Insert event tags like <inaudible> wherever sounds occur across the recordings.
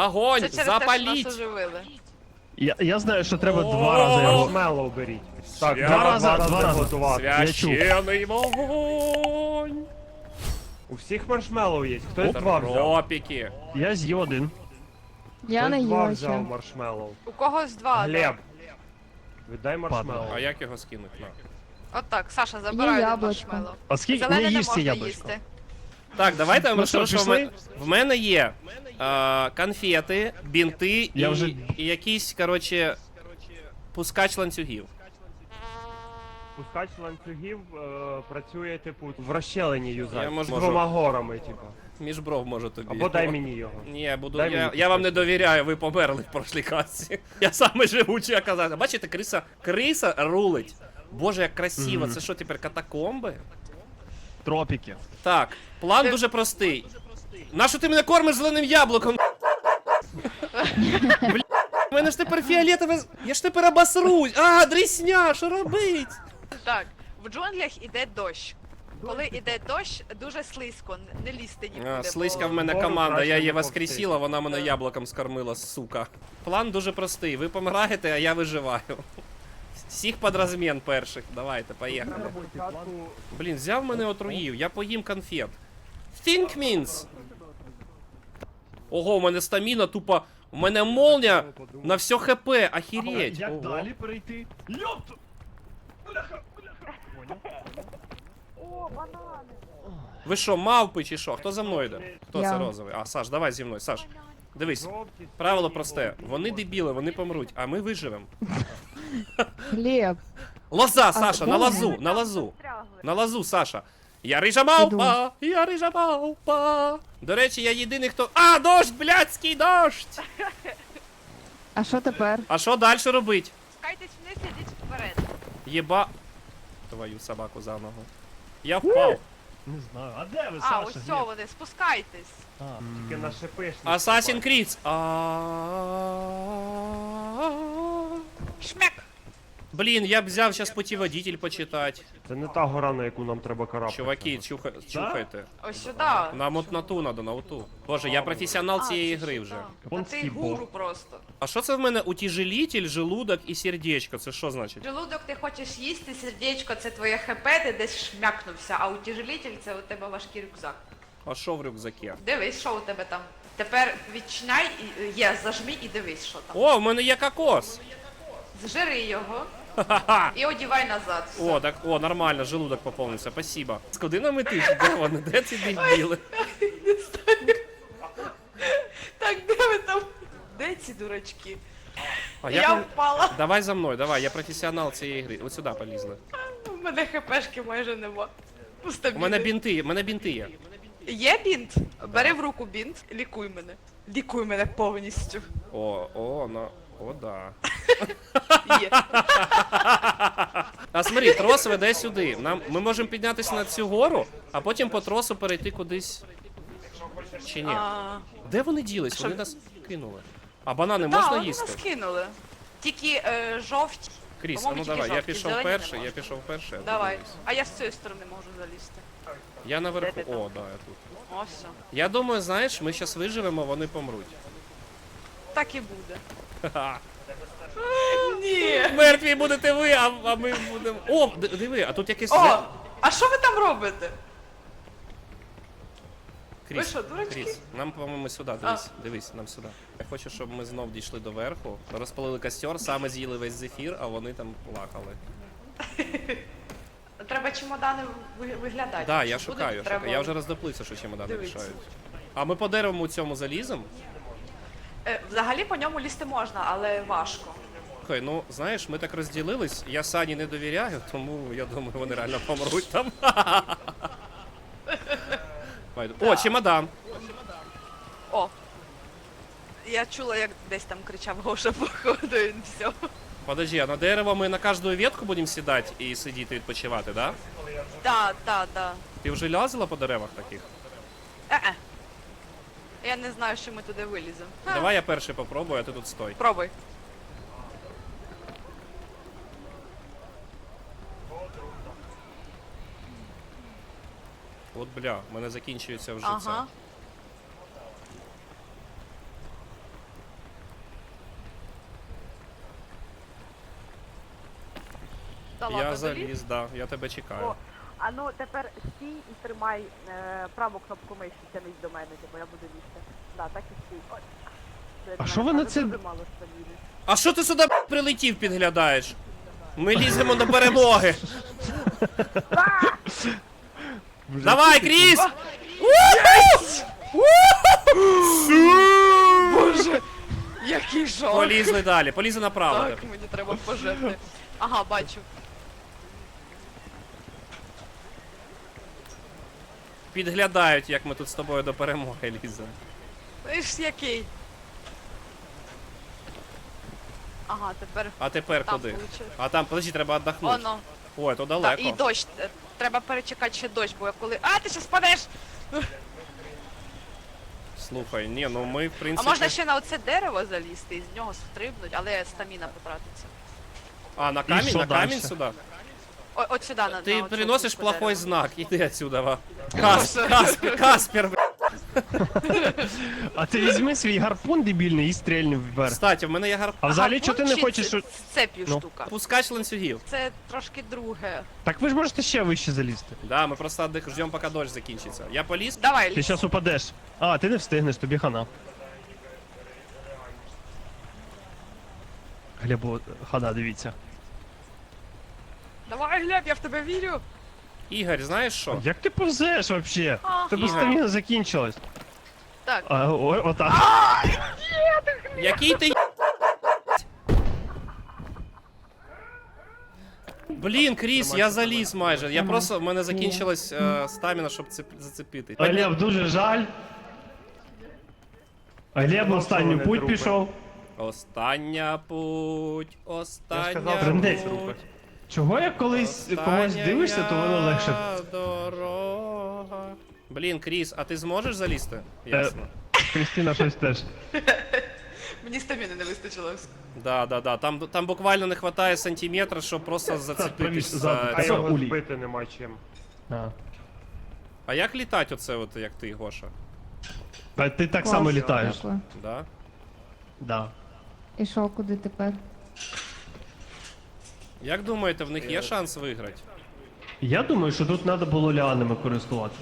Вогонь! Це через те, що нас запаліть! оживили. Я, я знаю, що треба О! два рази його. Маршмеллоу беріть. Так, Свят- два рази, два рази. готувати. Я чув. Священий вогонь! У всіх маршмеллоу є. Хтось два взяв. Тропіки. Я з'їв один. Я не Хтось два їла взяв ще. маршмеллоу. У когось два. Глеб, віддай А маршмеллоу. як його скинуть? На. От так, Саша, забирай один яблучко. маршмеллоу. А скільки Зелене не не їж можна яблучко? їсти. Так, давайте я вам Ну розкажу, що в мене, в мене є е, конфети, бінти Я і, вже- і якийсь, коротше, пускач ланцюгів. Пускач ланцюгів е, працює, типу, в розщелині Я юзати. можу- З двома горами, типу. Між бров можу тобі. Або дай мені його. Ні, я буду. Дай Я, мені я вам не довіряю, ви померли в прошлій касці. <laughs> Я саме живучий оказався. Бачите, криса, криса рулить. Боже, як красиво. Це що тепер катакомби? Тропіки. Так, план дуже простий. Нащо ти мене кормиш зеленим яблуком? <laughs> Бля, у мене ж тепер фіолетове. з- Я ж тепер обосрусь. А, дрісня, що робить? Так, в джунглях іде дощ. Коли іде дощ, дуже слизько, не лізти нікуди. А, бо- слизька в мене команда, краще я її не воскресила, вона мене яблуком скормила, сука. План дуже простий. Ви помираєте, а я виживаю. Всіх під розмін перших. Давайте, поїхали. Блін, взяв мене отруїв, я поїм конфет. Think means. Ого, у мене стаміна тупо. У мене молния на все хп, охереть. Як далі перейти? Йопту! Ви що, мавпи чи що? Хто за мною йде? Хто Я. це розовий? А, Саш, давай зі мною, Саш. Дивись, правило просте. Вони дебіли, вони помруть, а ми виживемо. Хліб. Лоза, Саша, на лозу, на лозу. На лозу, Саша. Я рижа мавпа, я рижа мавпа. До речі, я єдиний, хто. А, дощ, блядський дощ! А що тепер? А що далі робить? Спускайтесь вниз, ідіть вперед. Єба. Твою собаку за ногу. Я впав. Не знаю. А де ви, А, Саша? ось Ні. все вони, спускайтесь. А. Тільки на шипиш. не Assassin's. Creed. А. Шмяк! Блін, я б взяв зараз путіводитель почитати. Це не та гора, на яку нам треба карабкати. Чуваки, чуха... чухайте. Ось сюди. Нам от на ту надо, на оту. Боже, я професіонал цієї гри вже. А ти гуру просто. А що це в мене утяжелитель, желудок і сердечко? Це що значить? Желудок ти хочеш їсти, сердечко це твоє хп, ти десь шмякнувся, а утяжелитель це у тебе важкий рюкзак. А що в рюкзакі? Дивись, що у тебе там. Тепер відчиняй і є, зажми і дивись, що там. О, в мене є кокос. Зжири його. І одівай назад. Все. О, так, о, нормально, желудок поповнився, спасибо. Куди нам іти? Де вони? Де ці дебіли? Так, де ви там? Де ці дурачки? А Я як впала. Давай за мною, давай, я професіонал цієї гри. Ось сюди полізли. У мене хпшки майже нема. У мене бінти, у мене бінти є. Є бінт? Бери в руку бінт, лікуй мене. Лікуй мене повністю. О, о, на. О, да. А смотри, трос веде сюди. Нам, ми можемо піднятися на цю гору, а потім по тросу перейти кудись. Чи ні? А, Де вони ділись? Вони нас кинули. А банани да, можна вони їсти? нас кинули. Тільки е, жовті. Кріс, а По-моєму, ну тільки давай, я жовті, пішов зелені перший, я пішов перший. а ти Давай. дивись. А я з цієї сторони можу залізти. Я наверху. Де ти там? О, да, я тут. О, все. Я думаю, знаєш, ми зараз виживемо, вони помруть. Так і буде. Ха-ха. Ні. Мертві будете ви, а, а ми будемо. О, д- диви, а тут якесь. О, а що ви там робите? Кріс, ви що, дурачки? Кріс, нам, по-моєму, сюди, дивись, дивись, нам сюди. Я хочу, щоб ми знов дійшли до верху, розпалили костер, саме з'їли весь зефір, а вони там плакали. <laughs> Треба чемодани ви- виглядати. Так, да, я Якщо шукаю, будуть, шукаю. треба- Я вже роздоплився, що чемодани Дивіться. рішають. А ми по дереву цьому залізем? Е, Взагалі по ньому лізти можна, але важко. Слухай, ну знаєш, ми так розділились, я Сані не довіряю, тому я думаю, вони реально помруть там. Майду- О, чемодан. О. Я чула, як десь там кричав Гоша, походу, він все. Подожди, а на дерево ми на кожну ветку будемо сідати і сидіти відпочивати, да? Так, так, так. Ти вже лазила по деревах таких? не знаю, що ми туди виліземо. Давай я перший попробую, а ти тут стой. Пробуй. От бля, в мене закінчується вже Ага. це. Та я заліз, заліз, да, я тебе чекаю. О а ну тепер стій і тримай е, праву кнопку миші, тянись до мене, бо я буду лізти. Да, так і стій. Ой. А що ви на дуже це- мало. А що ти сюди б**, прилетів, підглядаєш? Ми ліземо до перемоги. Давай, Кріс! Боже, який жах. Полізли далі, полізли направо. Так, мені треба пожити. Ага, бачу. Підглядають, як ми тут з тобою до перемоги ліземо. Знаєш, який? Ага, тепер А тепер там куди? получилось. А там, подожди, треба віддохнути. Оно. Ой, то Да, далеко. і дощ. Е, Треба перечекати ще дощ, бо я коли. А, ти ще спадеш! Слухай, ні, ну ми в А принципі. можна ще на оце дерево залізти і з нього стрибнуть, але стаміна потратиться. А, на камінь, що на камінь дальше? сюди? О, от сюди на Ти на оцю приносиш плохой дерева. знак, іди отсюда. Ва. Кас, Каспер, Каспер, бля. А ти візьми свій гарпун дебільний і стрельни вверх. Кстати, в мене є гарп... А взагалі, чого ти не Гарпун чи хочеш. це- З цеп'ю Ну. штука. Пускач ланцюгів. Це трошки друге. Так ви ж можете ще вище залізти. Да, ми просто отдих, ждем, поки дощ закінчиться. Я поліз? Давай, Ти лізь. зараз упадеш. А, ти не встигнеш, тобі хана. Глебу, хана, дивіться. Давай, Глеб, я в тебе вірю. Ігор, знаєш що? Як ти повзеш вообще? А, Тебе Ігор. стаміна закінчилась. Так, А, о, отак. Який ти Блін, Кріс, я заліз майже. Я просто в мене закінчилась е, стаміна, щоб цеп- зацепити. Глеб, дуже жаль. Глеб останній путь пішов. Остання путь, остання сказав, Трендець. путь. Чого як колись когось дивишся, то воно легше. Дорога. Блін, Кріс, а ти зможеш залізти? Ясно. Крістіна щось теж. <laughs> мені стаміни не вистачило. Да, да, да. Там, там буквально не вистачає сантиметра, щоб просто зацепитись. за А його улій. збити нема чим. А. А як літати оце, от, як ти, Гоша? А ти так Клас. само літаєш. Дякую. Да? Да. І що, куди тепер? Як думаєте, в них є шанс виграти? Я думаю, що тут треба було ліанами користуватися.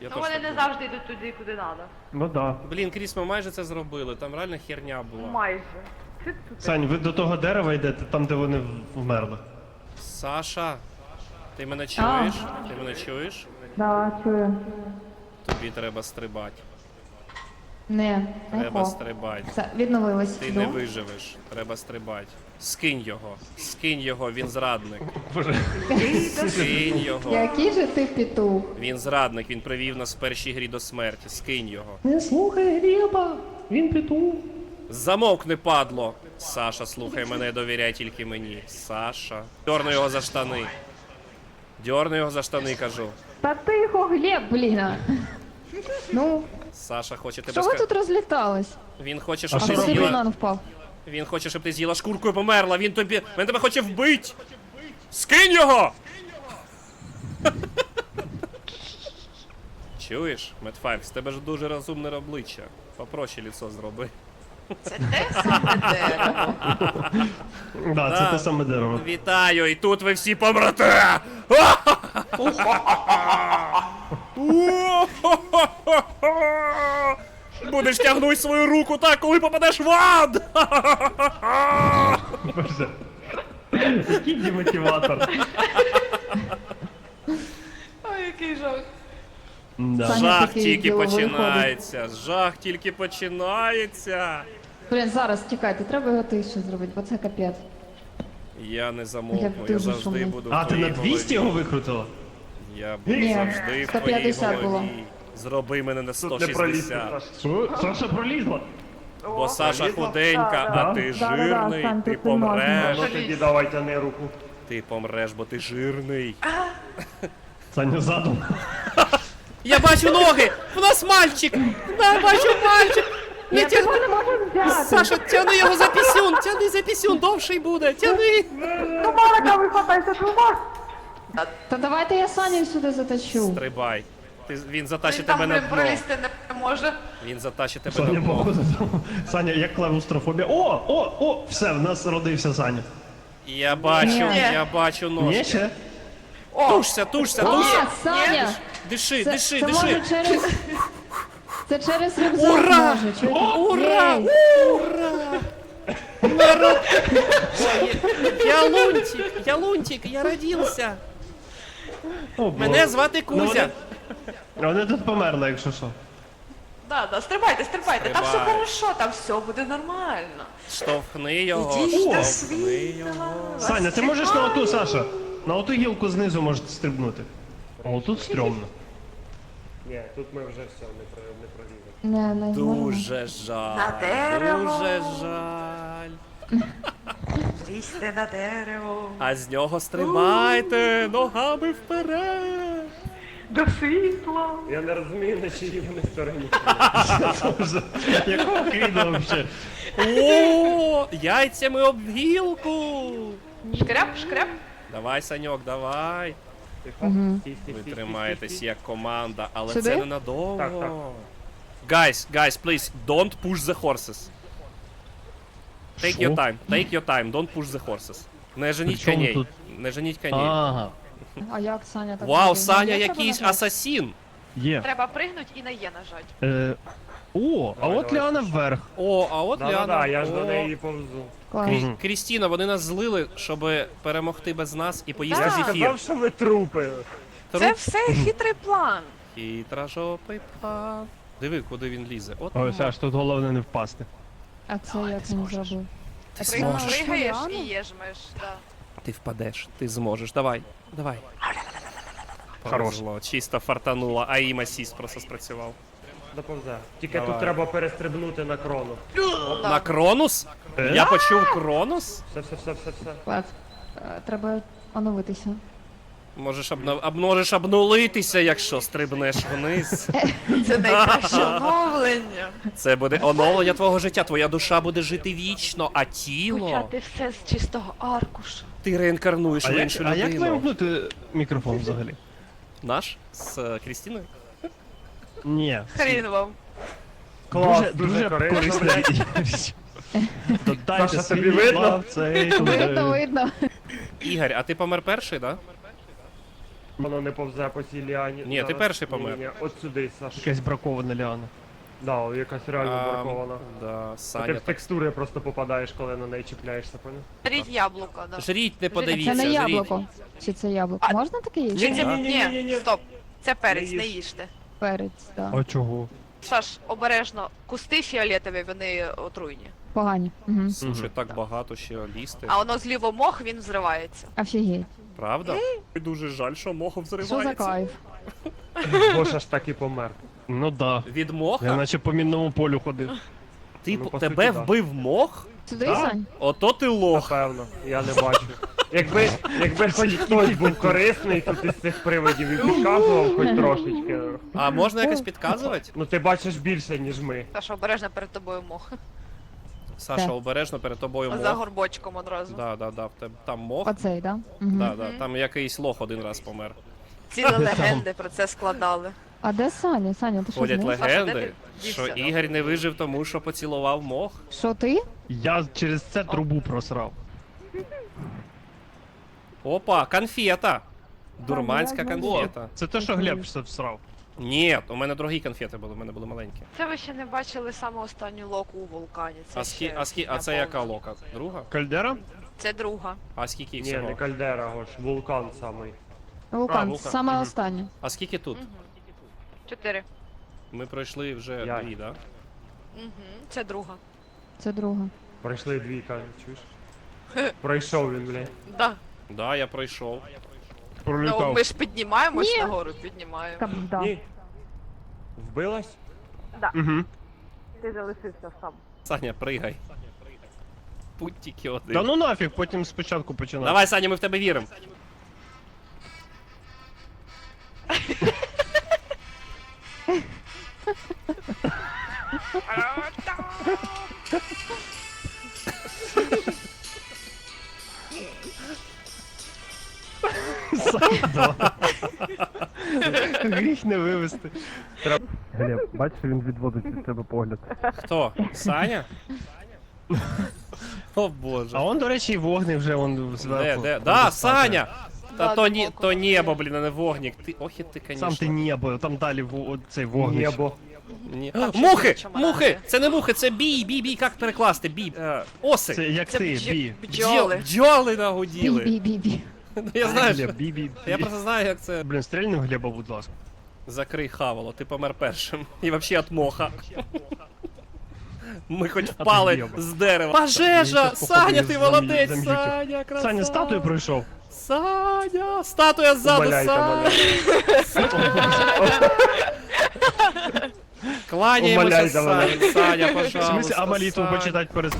Я Ну теж вони так не думаю. завжди йдуть туди, куди треба. Ну да. Блін, Кріс, ми майже це зробили, там реально херня була. Майже. Ти тут Сань, ви до того дерева йдете, там де вони в- вмерли. Саша, ти мене чуєш? Ти мене чуєш? Да, чую. Тобі треба стрибати. Не, не Треба хо. стрибати. Все, відновилась. Ти Йду. не виживеш, треба стрибати. Скинь його, скинь його, він зрадник. Скинь його. Який же ти петух? Він зрадник, він привів нас в першій грі до смерті. Скинь його. Не слухай Глеба, він петух. Замовкни, падло. Саша, слухай мене, довіряй тільки мені. Саша. Дьорну його за штани. Дьорну його за штани, кажу. Та тихо, Глеб, блін. а. Ну, Саша хоче тебе що ви ска... тут розлітались? Він хоче, щоб А ти що що з'їла. банан впав? Він хоче, щоб ти з'їла шкурку і померла. Він тобі. Він тебе хоче вбить! Скинь його! <laughs> Чуєш, Медфайв, з тебе ж дуже розумне обличчя. Попроще ліцо зроби. Це те саме дерево. <laughs> Да, це те саме дерево. Вітаю, і тут ви всі помрете! Будеш тягнути свою руку так, коли попадеш в ад! Боже. Який демотиватор. Ой, який жах. Да. Саня Жах такий тільки діловий починається. Жах тільки починається. Блін, зараз чекайте, треба його тише зробити, бо це капець. Я не замовкну, Я я дуже завжди шумний. буду. А, ти на твоїй 200 його голові. викрутила? Я буду Ні, завжди в твоїй 150 було. голові. Зроби мене на Тут не пролізти, 160. Саш. Що? Саша пролізла. Бо Саша пролізла? худенька, а да. ти жирний, Сань, ти тут не можна. помреш. Ну тоді давай тяни руку. Ти помреш, бо ти жирний. <laughs> Саня задом. Я бачу ноги! В нас мальчик! Да, бачу мальчик! Не тяг... не можу взяти. Саша, тяни його за пісюн! Тяни за пісюн, довший буде! Тяни! Та давайте я Саню сюди затащу. Стрибай. Ти, він затащить тебе на дно. пролізти не може. Він затащить тебе Саня, на дно. походу, там. Саня, як клаустрофобія. О, о, о, все, в нас родився Саня. Я бачу, Ні. я бачу Ні, ножки. ще? О, Тушся, тушся, тушся. А, Саня! Диши, Це, диши, це диши. може через... Це через рюкзак Ура! може. Чи... Ура! Єй! Ура! Народ! Я лунтик, я лунтик, я родився. О, Мене звати Ну, Кузя. вони, вони тут померли, якщо що. да, да, стрибайте, стрибайте, там все Стрибай. хорошо, там все буде нормально. Штовхни його, Ідіть до штовхни його. світла. Саня, ти можеш на оту, Саша? На оту гілку знизу можете стрибнути. А отут стрьомно. Ні, тут ми вже все, не, про, не провіримо. Не, не зможемо. Дуже жаль. На дерево. Дуже жаль. Лізьте на дерево. А з нього стрибайте ногами вперед. До світла. Я не розумію, на чиїй вони стороні. <laughs> Якого кріду взагалі? О, яйцями об гілку. Шкряп, шкряп. Давай, Саньок, давай. Ви тримаєтесь як команда, але Сюди? це ненадовго. Так, так. Guys, guys, please, don't push the horses. Take your time, take your time, don't push the horses. Не женіть коней. тут? Не женіть коней. Ага, А як Саня так Вау, робить? Саня Мені треба якийсь асасін. є. Треба пригнуть і на Є нажать. Е, о, а Давай, от давай. Ліана вверх. О, а от Да-да-да, Ліана. я ж до неї повзу. Клас. Крі- Мгм. Крістіна, вони нас злили, щоб перемогти без нас і поїсти. Я ж зефір. казав, що ви трупи. Це Труп все хитрий план. хитрожопий план. Диви, куди він лізе. От Ой, Саш, тут головне не впасти. А це як він зробив? ти зможеш. Пригаєш і єжмеш, да. Ти впадеш, ти зможеш. Давай, давай. Хорош. Повезло, Чисто фартануло, а їм асіст просто спрацював. Доповзе. Тільки Давай. тут треба перестрибнути на крону. На Кронус? Е? Я почув Кронус? Все, все, все, все, все. Клас. Е, Треба оновитися. Можеш, обнов... об... Можеш обнулитися, якщо стрибнеш вниз. <laughs> Це найкраще <laughs> оновлення. Це буде оновлення твого життя. Твоя душа буде жити вічно, а тіло Почати все з чистого аркушу. ти реінкарнуєш А в як, іншу а як вимкнути мікрофон взагалі? Наш з е, Крістіною? Ні. Хрін вам. Клас, дуже, корисна річ. Додайте тобі світла видно? Видно, видно. Ігор, а ти помер перший, да? Воно не повзе по цій ліані. Ні, ти Зараз. перший помер. Ні, ні, от сюди, Саш. Якась бракована Ліана. Да, якась реально А, бракована. Да, А ти Саня. в текстури просто попадаєш, коли на неї чіпляєшся, поняв? Беріть яблуко, да. Жріть, не подивіться, це не жріть. яблуко. Чи це яблуко? А- Можна таке їсти? Це Ні, ні, ні, ні, ні. стоп. Це перець, Не не їж. їжте. Перець, так. А чого? Саш, обережно, кусти фіолетові, вони отруйні. Погані. Угу. Слушай, так багато ще лізти. А воно зліво мох, він взривається. Офігеть. Правда? Дуже жаль, що мохов Що за взривається. кайф? <laughs> Гоша ж так і помер. Ну да. Від моха? Я наче по мінному полю ходив. Типу, Ну, по тебе суті, да. вбив мох? Сюди. Сань? Ото ти лох. Напевно, я не бачу. Якби, якби хоч хтось був корисний тут із цих приводів і підказував хоч трошечки. А можна якось підказувати? Ну ти бачиш більше, ніж ми. Саша, обережно перед тобою мох. Саша, обережно перед тобою За горбочком одразу. Да, да, да, в тебе там мох. Оцей, так? Угу. Да, да, там якийсь лох один раз помер. Цілі легенди про це складали. А де Саня? Саня, ти що Ходять знаєш? Саша, де легенди, ти що дівся? Ігор не вижив тому, що поцілував мох. Що ти? Я через це трубу просрав. Опа, конфета. Дурманська О, конфета. Це те, що Глеб все всрав. Ні, у мене другі конфети були, у мене були маленькі. Це ви ще не бачили саме останню локу у вулкані. Це А, скі, ще а, скі, а це яка лока? Друга? Кальдера? Це друга. А скільки їх Ні, не кальдера, Гош, вулкан самий. Вулкан, вулкан. саме Мгм. останнє. А скільки тут? Чотири. Ми пройшли вже П'ять. дві, да? Угу. Це друга. Це друга. Пройшли дві, кажуть, чуєш? Пройшов він, бля. Да. Да, я пройшов. Ну, Пролітав. ми ж піднімаємось Ні. нагору, піднімаємо. Кабда. Ні. Вбилась? Угу. Ти залишився сам. Саня, пригай. Путь тільки один. Да ну нафіг, потім спочатку починати. Давай, Саня, ми в тебе віримо. <laughs> Гріх не вивести. Глеб, бачиш, він відводить від тебе погляд. Хто? Саня? О боже. А он, до речі, і вогни вже он Де, зверху. де? Да. Саня! Та Да, то, ні, то небо, блін, а не вогник. Ти, ох і ти, конечно. Сам ти небо, там далі во- от цей вогнище. Небо. Ні. Ще Мухи! чому Мухи! Це не мухи, це бій, бій, бій, як перекласти? Бій. Е, оси! Це як Це ти, бджі- бі. бджоли. Бджоли нагуділи. Бі-бі-бі. <laughs> Ну, Я знаю, Глеб, я просто знаю, як це. Блін, стрельни в Глеба, будь ласка. Закрий хавало, ти помер першим. <laughs> І вообще от моха. Ми хоч впали Глеба. з дерева. Пожежа! щас, походу, Саня, із ти зам- молодець! Саня, красава! Саня статую пройшов. Саня! Статуя ззаду, Саня! Кланяємося, Умоляйте мене. Саня, Саня, В пожалуйста. смысле, а молитву Саня. почитати перед?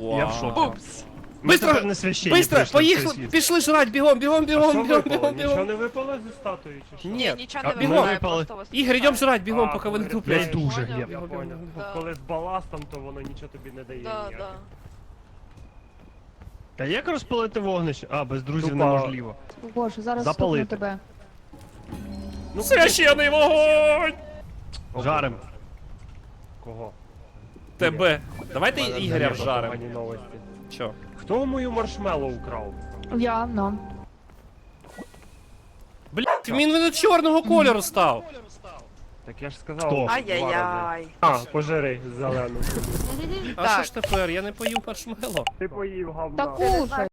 Я в шокі. Упс. Ми Быстро, тепер не священні Быстро, прийшли в цей поїхали, світ. пішли жрать, бігом, бігом, А бігом, що бігом, випало? бігом, Нічого бігом. не випало зі статуї чи що? Ні, Нічого не бігом випадає, випали. просто вас Ігор, йдем жрать, бігом, А, поки ви не я тупляють. йду вже, Поняв? Глеб. Я понял. Да. Коли з баластом, то воно нічого тобі не дає. Да, ніяких. да. Та як розпалити вогнище? А, без друзів Тупо. неможливо. Боже, зараз Запалити. стукну тебе. Ну, Священий вогонь! Жарим. Кого? Тебе. Давайте Ігоря дуже вжаримо. погані новості. Чо? Хто мою маршмеллоу украв? Я, ну. Блять, він мене чорного кольору став. Так я ж сказав. Хто? два рази. Ай-яй-яй. А, пожери зелену. А що Так. ж тепер? Я не поїв маршмело. Ти поїв говна. Та кушай.